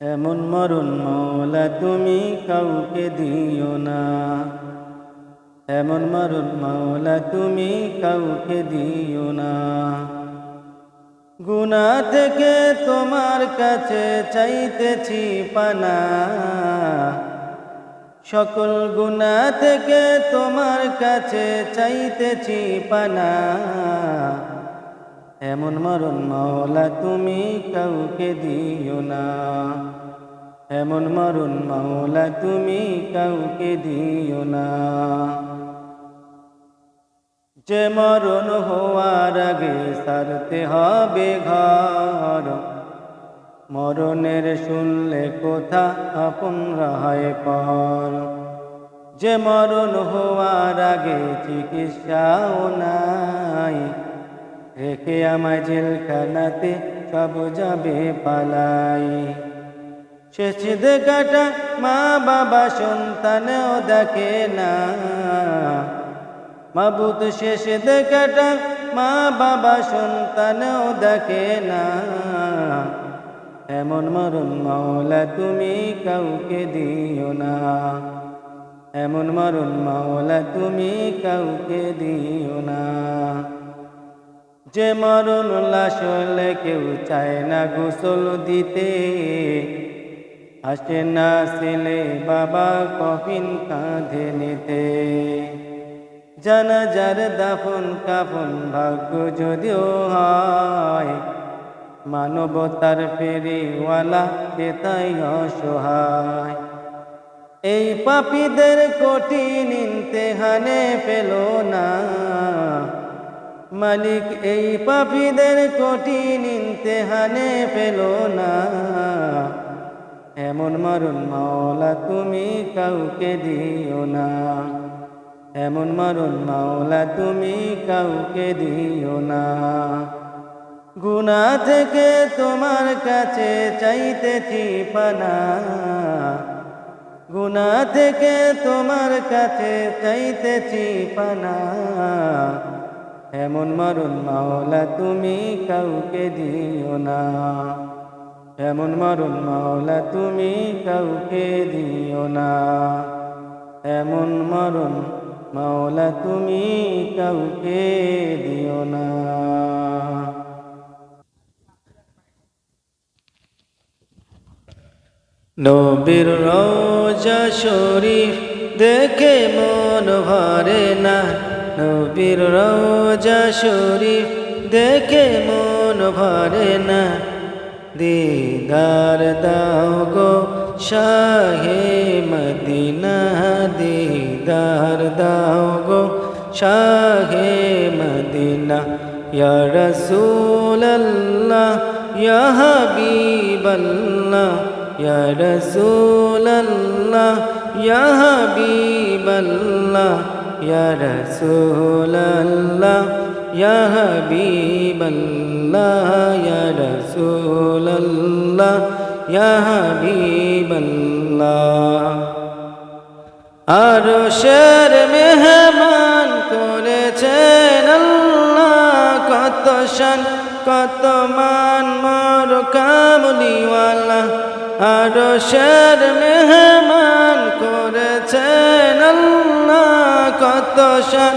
এমন মরণ মৌলা তুমি কাউকে দিও না। এমন মরণ মৌলা তুমি কাউকে দিও না। গুনা থেকে তোমার কাছে চাইতেছি পানা। সকল গুনা থেকে তোমার কাছে চাইতেছি পানা। এমন মরণ মাওলা তুমি কাউকে দিও না। এমন মরণ মাওলা তুমি কাউকে দিও না। যে মরণ হওয়ার আগে সারতে হবে ঘর। মরণের শুনলে কোথা আপন রাহায় পর। যে মরণ হওয়ার আগে চিকিৎসাও নাই। রেখে আমায় জেলখানাতে সব যাবে পালাই। শেষ কাটা মা বাবা সন্তানেও দেখে না। মাবুত শেষ দেখাটা মা বাবা সন্তানেও দেখে না। এমন মরণ মাওলা তুমি কাউকে দিও না। এমন মরণ মাওলা তুমি কাউকে দিও না। যে মরণ লাশ হলে কেউ চায় না গোসল দিতে। আসে না ছেলে বাবা কফিন কাঁধে নিতে। জানা জানাজার দাফন কাফন ভাগ্য যদিও হয়, মানবতার ফেরিওয়ালা তাই অসহায়। এই পাপীদের কঠিন ইন্তেহানে পেল না। মালিক, এই পাপীদের কঠিন ইন্তেহানে পেল না। এমন মরণ মাওলা, তুমি কাউকে দিও না। এমন মরণ মাওলা, তুমি কাউকে দিও না। গুনা থেকে তোমার কাছে চাইতেছি পানা। গুনা থেকে তোমার কাছে চাইতেছি পানা। এমন মরণ মাওলা, তুমি কাউকে দিও না। এমন মরণ মাওলা, তুমি কাউকে দিও না। এমন মরণ মাওলা, তুমি কাউকে দিও না। নবীর রোজা শরীফ দেখে মন ভরে না। নবীর রোজা শরীফ দেখে মন ভরে না। দিদার দাও গো শাহে মদিনা, দিদার দাও গো শাহে মদিনা। ইয়া রাসূলুল্লাহ, ইয়া হাবিবাল্লাহ, ইয়া রাসূলুল্লাহ, ইয়া হাবিবাল্লাহ। ইয়া রাসূলুল্লাহ ইয়া হাবিবাল্লাহ ইয়া রাসূলুল্লাহ ইয়া হাবিবাল্লাহ আরও শের মেহমান করেছেন আল্লাহ, কত শান, কত মান, মর কামলিওয়ালা আরও শের মেহমান করেছেন আল্লাহ। কত শান,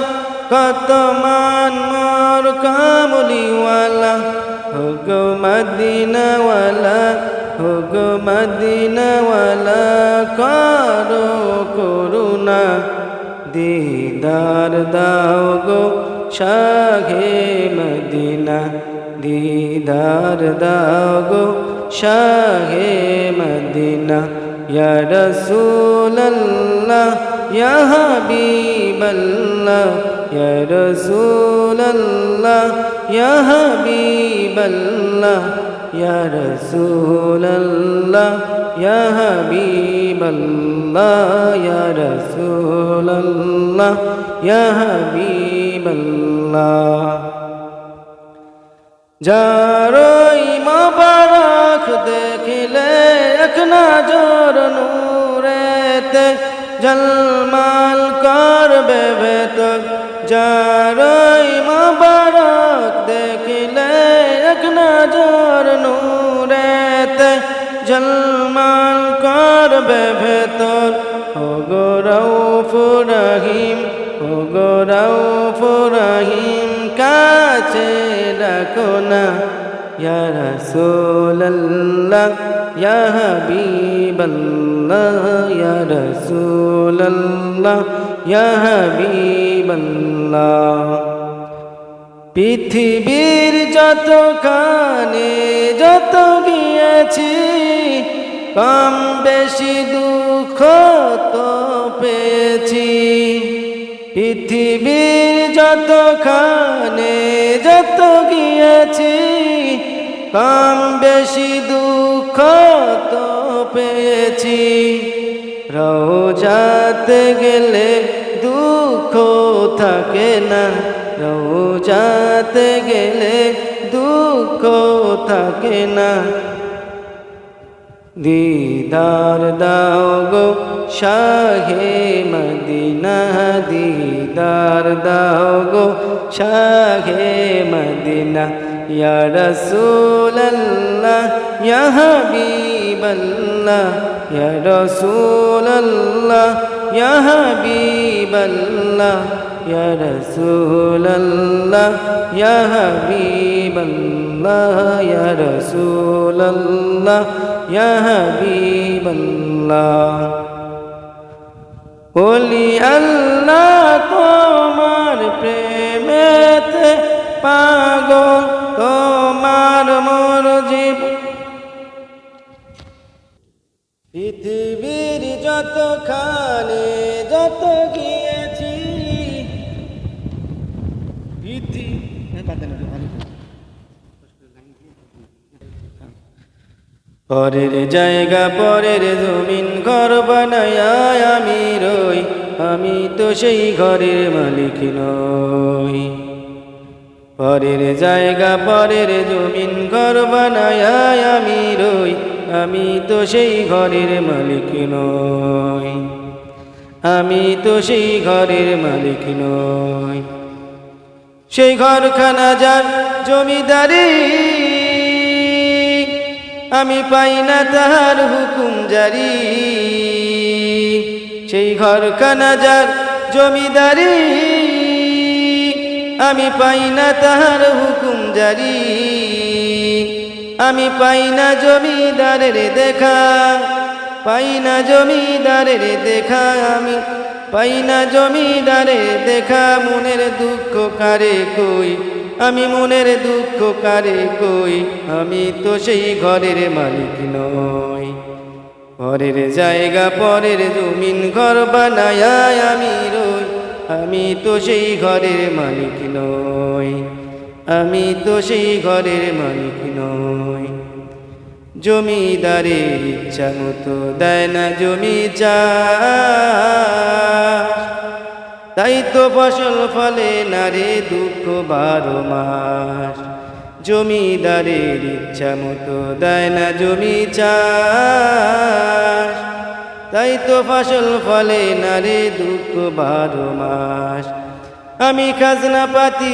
কত মান মর কামলিওয়ালা হুগো মদিনাওয়ালা হুগো মদিনাওয়ালা কারও করুণা। দিদার দাও গো শাহে মদিনা, দিদার দাও গো শাহে মদিনা। ইয়া রাসূলুল্লাহ ইয়া হাবিবাল্লাহ ইয়া রাসূলুল্লাহ ইয়া হাবিবাল্লাহ ইয়া রাসূলুল্লাহ ইয়া হাবিবাল্লাহ ইয়া রাসূলুল্লাহ ইয়া হাবিবাল্লাহ যারই মোবারক দেখিলে এক নজর নূরেতে জলমাল করবে ভেতর। যারই মোবারক দেখিলে এক নজর নূরেতে। ঝলমাল করবে ভেতর। ও গৌরৌ ফুরহিম ও গৌরৌ ফুরহিম কাছে ডাকো না। ইয়া রাসূলুল্লাহ ইয়া হাবিবাল্লাহ ইয়া রাসূলুল্লাহ, ইয়া হাবিবাল্লাহ। পৃথিবীর যত কানে যত গিয়েছি, কম বেশি দুঃখ তো পেয়েছি। পৃথিবীর যত খানে যত গিয়েছি, কম বেশি দুঃখ তো পেয়েছি। রোজাতে গেলে দুঃখ থাকে না। রোজাতে গেলে দুঃখ থাকে না। দিদার দাও গো শাহে মদিনা, দিদার দাও গো শাহে মদিনা। ইয়া রাসূলুল্লাহ, ইয়া হাবিবাল্লাহ, ইয়া রাসূলুল্লাহ, ইয়া হাবিবাল্লাহ, ইয়া রাসূলুল্লাহ, ইয়া হাবিবাল্লাহ, ইয়া রাসূলুল্লাহ, ইয়া হাবিবাল্লাহ। বলি আল্লাহ তোমার প্রেমেতে পাগল, তোমার মোর জীব পৃথিবীর যত খানে যত গিয়েছি পরের জায়গা পরের জমিন ঘর বানায় আমি রই। আমি তো সেই ঘরের মালিক নই। পরের জায়গা পরের জমিন ঘর বানায় আমি রই। আমি তো সেই ঘরের মালিক নই। আমি তো সেই ঘরের মালিক নই। সেই ঘরখানা যার জমিদারি, আমি পাই না তাহার হুকুম জারি। সেই ঘরখানা যার জমিদারি, আমি পাই না তাহার হুকুম জারি। আমি পাই না জমিদারের দেখা, পাই না জমিদারের দেখা, আমি পাই না জমিদারের দেখা, মনের দুঃখ কারে কই, আমি মনের দুঃখ কারে কই, আমি তো সেই ঘরের মালিক নই। পরের জায়গা, পরের জমিন, ঘর বানায় আমি রই, আমি তো সেই ঘরের মালিক নই। আমি তো সেই ঘরের মালিক নই। জমিদারের ইচ্ছা মতো দেয় না জমি তাই তো ফসল ফলে না রে দুঃখ বারো মাস। জমিদারের ইচ্ছা মতো দেয় না জমি চাষ। তাই তো ফসল ফলে না রে দুঃখ বারো মাস। আমি খাজনা পাতি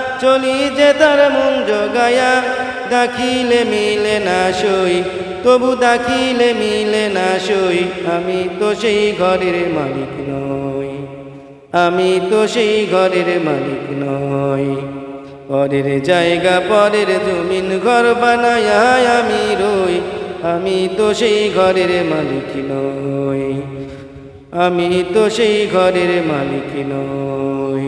চলি যে তার মন জোগায়া, দাখিলে মিলে না সই, তবু দাখিলে মিলে না সই, আমি তো সেই ঘরের মালিক নই, আমি তো সেই ঘরের মালিক নই। পরের জায়গা, পরের জমিন ঘর বানায় আমি রই, আমি তো সেই ঘরের মালিক নই, আমি তো সেই ঘরের মালিক নই।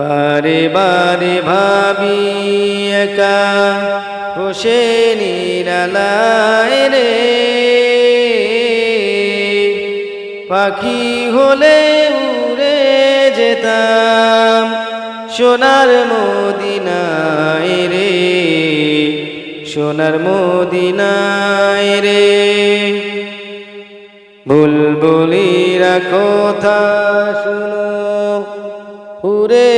বারে বারে ভাবি একা বসে নিরালায় রে। পাখি হলে উড়ে যেতাম সোনার মদিনায় রে, সোনার মদিনায় রে। বুলবুলিরা কথা শুনো উড়ে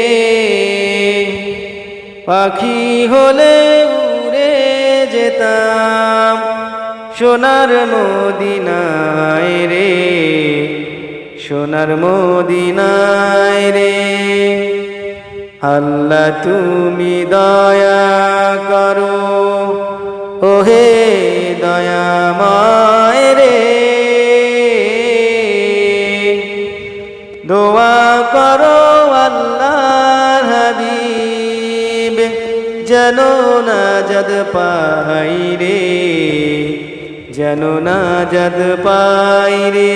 পাখি হলে উড়ে যেতাম সোনার মদিনায় রে, সোনার মদিনায় রে। আল্লাহ তুমি দয়া করো, ওহে যেন না যদ পাই রে, যেন না যদ পাই রে।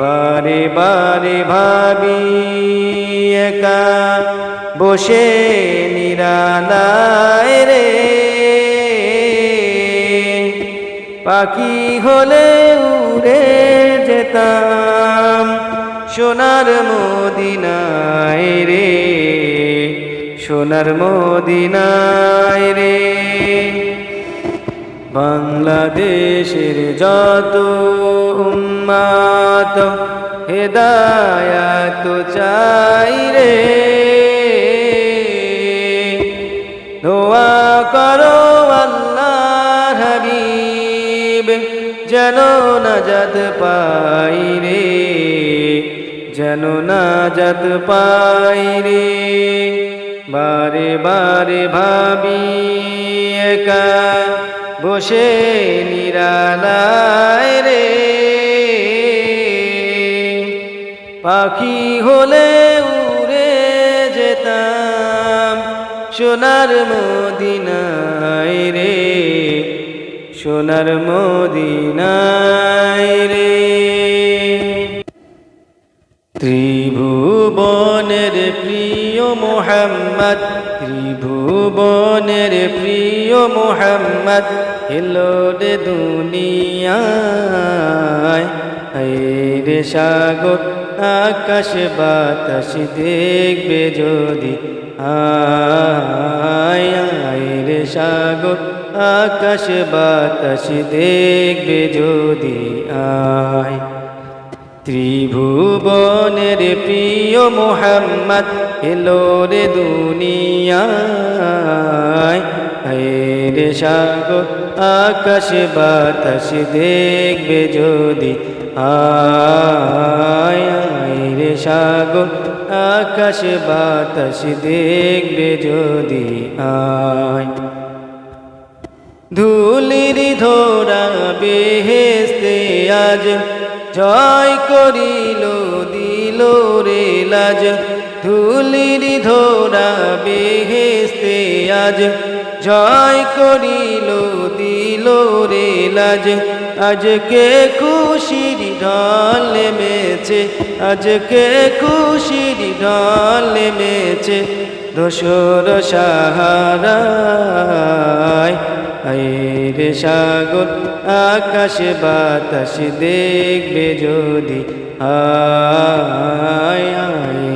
বারে বারে ভাবি একা বসে নিরালায় রে। পাখি হলে উড়ে যেতাম সোনার মদিনায় রে। সোনার মদিনায় রে। বাংলাদেশের যত উম্মাত হেদায়াত চাই রে। দোয়া করো আল্লাহ হাবিব, যেন নাজাদ পাই রে, যেন নাজাদ পাই রে। বারে বারে ভাবি একা বসে নিরালায় রে। পাখি হলে উড়ে যেতাম সোনার মদিনায় রে, সোনার মদিনায় রে। ত্রিভুবনের প্রিয় মোহাম্মদ, ত্রিভুবনের প্রিয় মোহাম্মদ, এলো রে দুনিয়ায়। রে সাগর, আকাশ, বাতাস দেখবে যদি আয়। রে সাগর, আকাশ, বাতাস দেখবে যদি আয়। ত্রিভুবনের প্রিয় মোহাম্মদ এলো রে দুনিয়ায়। রে সাগর, আকাশ, বাতাস দেখবে যদি আয়। রে আকাশ, বাতাস দেখবে যদি আয়। ধুলির ধরা বেহেস্তে আজ জয় করিল, দিল রে লাজ। ধুলির ধরা বেহেস্তে আজ জয় করিল, দিল রে লাজ। আজকে খুশির ঢল নেমেছে, আজকে খুশির ঢল নেমেছে দোসর সাহারায়। রে সাগর, আকাশ বাতাস দেখবে যদি, আয় রে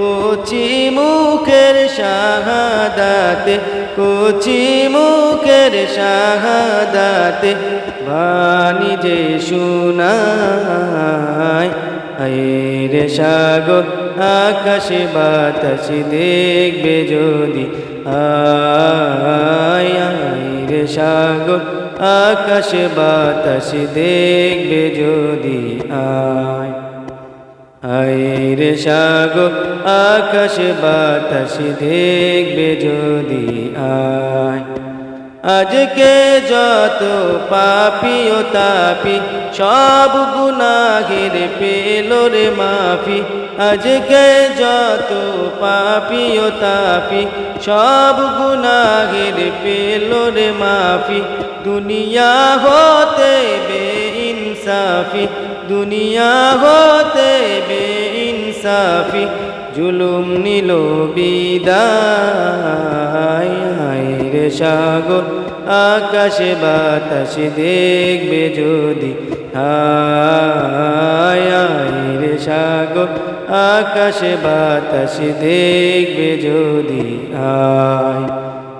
কোচি মুখের শাহাদাতে, কোচি মুখের শাহাদাতে, বাণী যে শুনায় রে সাগর, আকাশে বাতাস দেখবে যদি আয় রে সাগর, আকাশে বাতাস দেখবে যদি আয়। আইরে সাগর আকাশ বাতাস দেখবে যদি আয়। আজকে যত পাপি ও তাপি, সব গুনাহের পেল রে মাফি। আজকে যত পাপি ও তাপি, সব গুনাহের পেল রে মাফি। দুনিয়া হতে বে ইনসাফি দুনিয়া হতে বে ইনসাফি জুলুম নিল বিদায়। রে সাগর, আকাশে বাতাস দেখবে যদি হায়। রে সাগর, আকাশে বাতাস দেখবে যদি আয়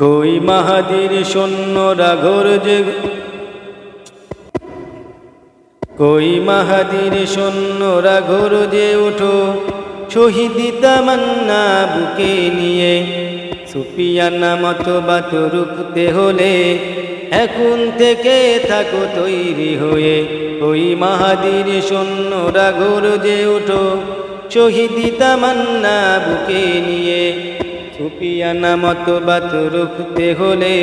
কই মাহাদির সৈন্যরা ঘোর যে কই মাহাদির সৈন্যরা ঘোর যে উঠো শহীদি তামান্না বুকে নিয়ে সুপিয়ানা মতো বাত রুখতে হলে এখন থেকে থাকো তৈরি হয়ে। ওই মাহাদির সৈন্যরা ঘোর যে উঠো শহীদি তামান্না বুকে নিয়ে সুপিয়ানা মতো বাত রুখতে হলে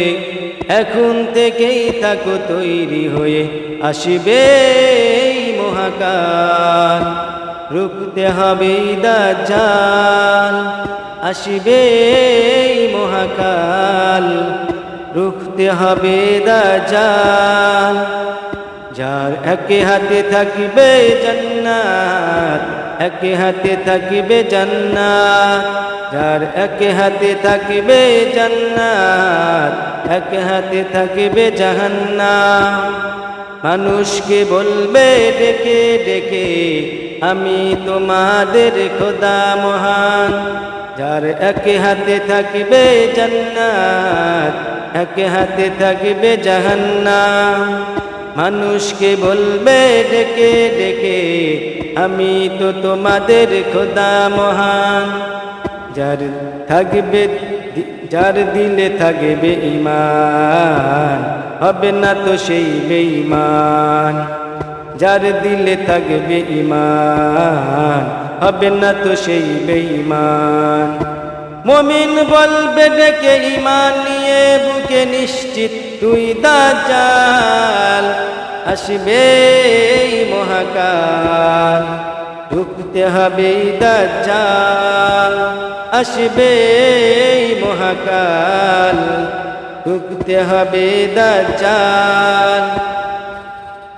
এখন থেকেই থাকো তৈরি হয়ে আসবে মহাকাল। রুখতে হবে দাজ্জাল, আসবে মহাকাল। রুখতে হবে দাজ্জাল, যার একে হাতে থাকবে জান্নাত, একে হাতে থাকবে জান্নাত। যার একে হাতে থাকবে জান্নাত, একে হাতে থাকবে জাহান্নাম। মানুষকে বলবে, ডেকে ডেকে, আমি তোমাদের খোদা মহান। যার একে হাতে থাকবে জান্নাত, একে হাতে থাকবে জাহান্নাম। মানুষকে বলবে, ডেকে ডেকে, আমি তো তোমাদের খোদা মহান। যার থাকবে যার দিলে থাকবে ইমান হবে না তো সেই বেঈমান। যার দিলে থাকবে ইমান হবে না তো সেই বেঈমান। মমিন বলবে ডেকে ইমান নিয়ে বুকে নিশ্চিত, তুই দাজাল আসবে মহাকাল, ঢুকতে হবে দাজাল আসবে মহাকাল। ঢুকতে হবে দাজাল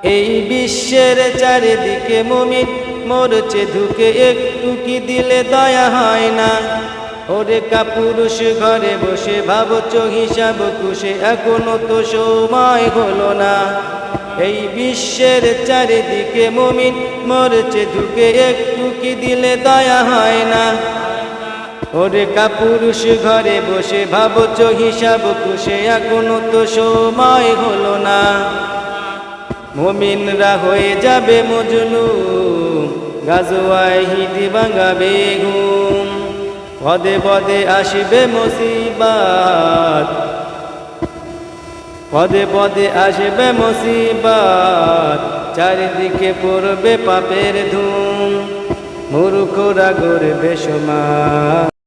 এই বিশ্বের চারিদিকে মমিন মরছে ধুকে, একটু কি দিলে দয়া হয় না? ওরে কাপুরুষ, ঘরে বসে ভাবছ হিসাব কুশে এখনও তো সময় হলো না। এই বিশ্বের চারিদিকে মমিন মরছে ধুকে, একটু কি দিলে দয়া হয় না? ওরে কাপুরুষ ঘরে বসে ভাবছ হিসাব কুশে এখনও তো সময় হলো না। মমিনরা হয়ে যাবে মজনু, গাজোয়ায় হিদি ভাঙা বেগুম পদে পদে আসবে মুসিবাত, পদে পদে আসবে মুসিবাত, চারিদিকে পড়বে পাপের ধুম। মূর্খরা গড়বে সমাজ।